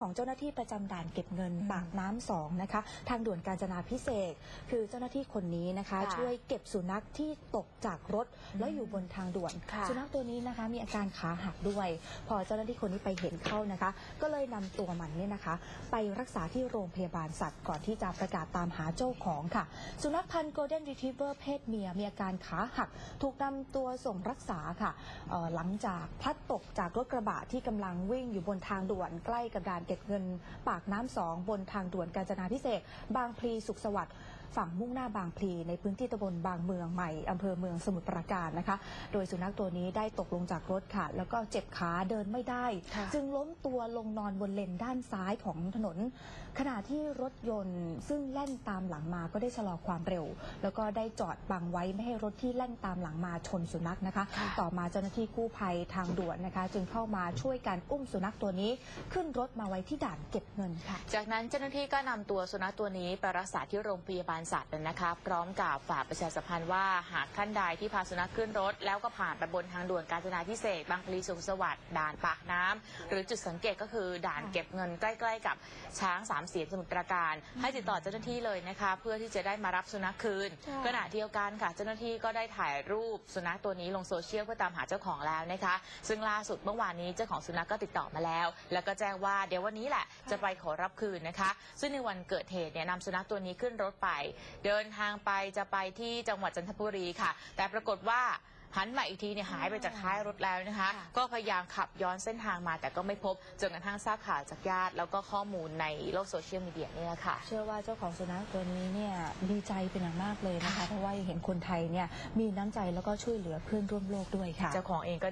ของเจ้าหน้าที่ประจำด่านเก็บเงินอืมปากน้ำสองนะคะ ทางด่วนกาญจนาพิเศษกคือเจ้าหน้าที่คนนี้นะคะ ค่ะช่วยเก็บสุนัขที่ตกจากรถอืมแล้วอยู่บนทางด่วน ค่ะสุนัขตัวนี้นะคะ มีอาการขาหักด้วย พอเจ้าหน้าที่คนนี้ไปเห็นเข้านะคะ ก็เลยนำตัวมันเนี่ยนะคะ ไปรักษาที่โรงพยาบาลสัตว์ก่อนที่จะประกาศตามหาเจ้าของค่ะ สุนัขพันธุ์โกลเด้นรีทรีเวอร์เพศเมียมีอาการขาหัก ถูกนำตัวส่งรักษาค่ะเอ่อหลังจากพลัดตกจากรถกระบะที่กำลังวิ่งอยู่บนทางด่วนใกล้กับด่านเก็บเงินปากน้ำสองบนทางด่วนกาญจนาพิเศษกบางพลีสุขสวัสดิ์ ฝั่งมุ่งหน้าบางพลีในพื้นที่ตำบลบางเมืองใหม่อำเภอเมืองสมุทรปราการนะคะ โดยสุนัขตัวนี้ได้ตกลงจากรถค่ะ แล้วก็เจ็บขาเดินไม่ได้ค่ะจึงล้มตัวลงนอนบนเลนด้านซ้ายของถนน ขณะที่รถยนต์ซึ่งแล่นตามหลังมาก็ได้ชะลอความเร็ว แล้วก็ได้จอดบังไว้ไม่ให้รถที่แล่นตามหลังมาชนสุนัขนะคะค่ะต่อมาเจ้าหน้าที่กู้ภัยทางด่วนนะคะ จึงเข้ามาช่วยการอุ้มสุนัขตัวนี้ขึ้นรถมาไว้ที่ด่านเก็บเงินค่ะ จากนั้นเจ้าหน้าที่ก็นำตัวสุนัขตัวนี้ไปรักษาที่โรงพยาบาลสัตว์นะคะพร้อมกับฝากประชาสัมพันธ์ว่าหากท่านใดที่พาสุนัขขึ้นรถ แล้วก็ผ่านไปบนทางด่วนกาญจนาพิเศษกบางพลีสุขสวัสดิ์ด่านปากน้ำหรือจุดสังเกตก็คือด่านเก็บเงินใกล้ ๆ กับช้างสามเสียนสมุทรปราการ ให้ติดต่อเจ้าหน้าที่เลยนะคะเพื่อที่จะได้มารับสุนัขคืนใช่ขณะเดียวกันค่ะเจ้าหน้าที่ก็ได้ถ่ายรูปสุนัขตัวนี้ลงโซเชียลเพื่อตามหาเจ้าของแล้วนะคะ ซึ่งล่าสุดเมื่อวานนี้เจ้าของสุนัขก็ติดต่อมาแล้ว แล้วก็แจ้งว่าเดี๋ยววันนี้แหละจะไปขอรับคืนนะคะ ซึ่งในวันเกิดเหตุเนี่ยนำสุนัขตัวนี้ขึ้นรถไปเดินทางไปจะไปที่จังหวัดจันทบุรีค่ะ แต่ปรากฏว่าหันมาอีกทีเนี่ยหายไปจากท้ายรถแล้วนะคะค่ะก็พยายามขับย้อนเส้นทางมาแต่ก็ไม่พบ จนกระทั่งทราบข่าวจากญาติ แล้วก็ข้อมูลในโลกโซเชียลมีเดียนี่แหละค่ะ เชื่อว่าเจ้าของสุนัขตัวนี้เนี่ยดีใจเป็นอย่างมากเลยนะคะ เพราะว่าเห็นคนไทยเนี่ยมีน้ำใจแล้วก็ช่วยเหลือเพื่อนร่วมโลกด้วยค่ะ เจ้าของเองก็